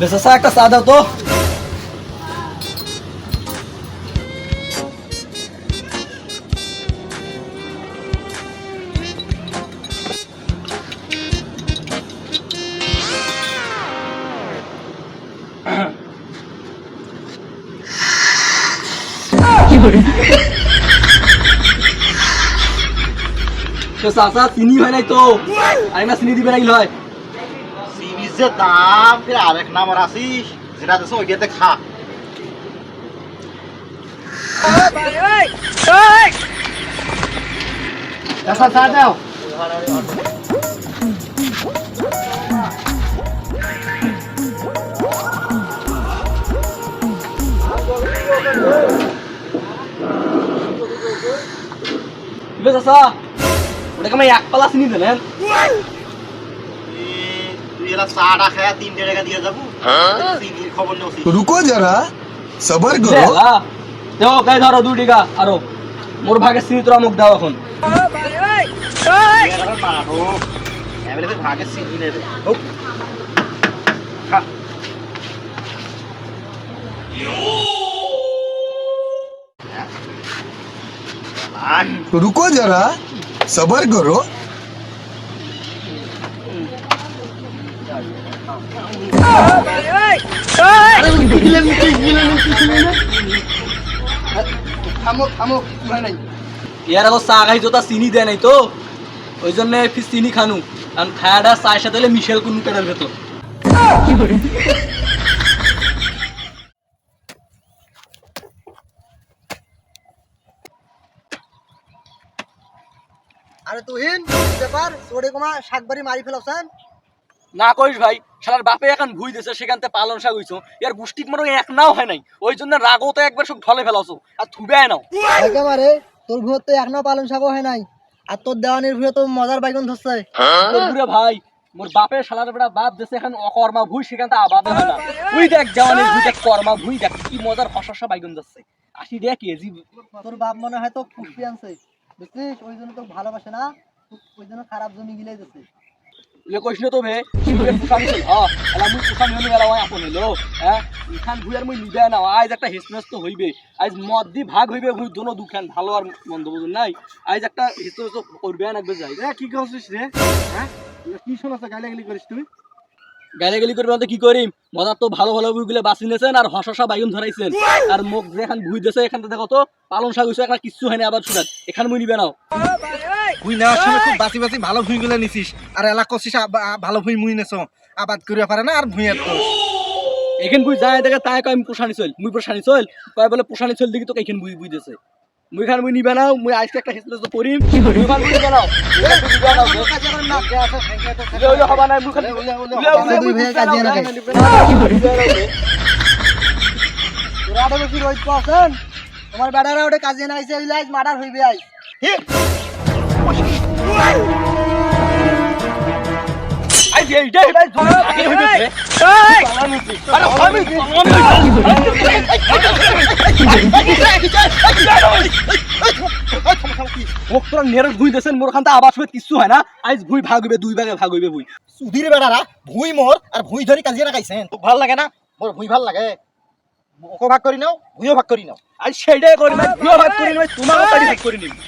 বেশ আসা একটা চা দাও তো তো চাচা চিনি হয় নাই তো আরেকটা চিনি দিবে নাকি হয় সিরিজের দাম, ফের আরেক নাম্বার আসিস, যেটা দেশ ওইটাতে খা। চাচা দাও। আসা ওটাকে এক পালা চিনি দিলেন। গেলাম চা আটা খায়া হ্যাঁ? রুকো যারা সবার করো দেখো কে ধরো দু টাকা আরও মোর ভাগে সিনি তোরা মুখ দাও এখন। রুকো যারা সবার করো ইয়ার আগো চা খাই তো চিনি দেয় নাই তো। ওই জন্য চিনি খানু। কারণ সাথে হলে মিশেল কোন পেটের ভেতর আরে তুহিন ব্যাপার চোরে শাকবাড়ি মারি ফেলাছেন না করিস ভাই শালার বাপে এখন ভুই দিছে সেখান থেকে পালন শাক হইছো। ইয়ার গুষ্টিক মনে এক নাও হয় নাই। ওই জন্য রাগও তো একবার সব ঢলে ফেলাছো আর থুবে নাও। একেবারে তোর ভুয়ত তো এখনও পালন শাকও হয় নাই। আর তোর দেওয়ানির ভুয়ে তো মজার বাইগন ধরছে। তোর ভাই মোর বাপের শালার বেড়া বাপ দেশে এখন অকর্মা ভুই সেখান থেকে আবাদে হয় না। তুই দেখ জওয়ানের ভুই দেখ কর্মা ভুই দেখ কি মজার হসসা বাইগুন যাচ্ছে আসি দেখ কেজি তোর বাপ মনে হয় তো পুষ্পি আনছে। বুঝছিস? ওই জন্য তো ভালোবাসে না ওই জন্য খারাপ জমি গিলে দিচ্ছে লে কইছ তো ভে তুই পুষানি চল হ্যাঁ এলা মুই পুষানি হলে গেলা হয় আপন হলো হ্যাঁ? ইখান ভুই আর মুই নিবে না আজ একটা হিসমেস তো হইবে আজ মদ দি ভাগ হইবে ভুই দোনো দুখান ভালো আর মন্দ বুঝুন নাই। আজ একটা হিসমেস তো করবে না যাই। কি করছিস রে? হ্যাঁ? কি শোনাচ্ছ গালাগালি করিস তুই? গালি গালি করবে তো কি করিম? মজার তো ভালো ভালো বইগুলো বাঁচি নিয়েছেন আর হসসা বাইগুন ধরাইছেন। আর মুখ যেখান ভুই দিয়েছে এখান থেকে দেখো তো পালন শাক হইছে একটা কিচ্ছু হয়নি আবার শুনেন। এখানে মুই নিবে নাও ভুই নেওয়ার সময় খুব বাঁচি বাঁচি ভালো ভুই গুলো নিছিস। আর এলা করছিস ভালো ভুই মুই নেছ। আবাদ করিয়া পারে না আর ভুঁইয়ের দোষ। এখান বুই যায় দেখে তাই কয় আমি পোষানি চল মুই পোষানি চল কয় বলে পোষানি চল দেখি তো এখান বুই দিছে। মুই খান মুই নিবে নাও মুই আজকে একটা হিসেবে তো করিম মুই খান মুই নিবে নাও তোমার বেড়ারা ওটা কাজে না আইসে ওই আইস মার্ডার হইবে আইস আই যে এইটা এটা ধরে আগে হইবে এই আরে আমি মনে ওক তোরা নেরক ভুই দেছেন মোর খান আবাস হইতে কিচ্ছু হয় না। আইজ ভুই ভাগ হইবে দুই ভাগে ভাগ হইবে ভুই। সুধীর বেড়ারা ভুই মোর আর ভুই ধরি কাজিয়া লাগাইছেন তোক ভালো লাগে না? মোর ভুই ভালো লাগে। ওকে ভাগ করি নাও ভুইও ভাগ করি নাও। আজ সেইটাই করি না ভুইও ভাগ করি না তোমার তাড়ি ভাগ করি নিবি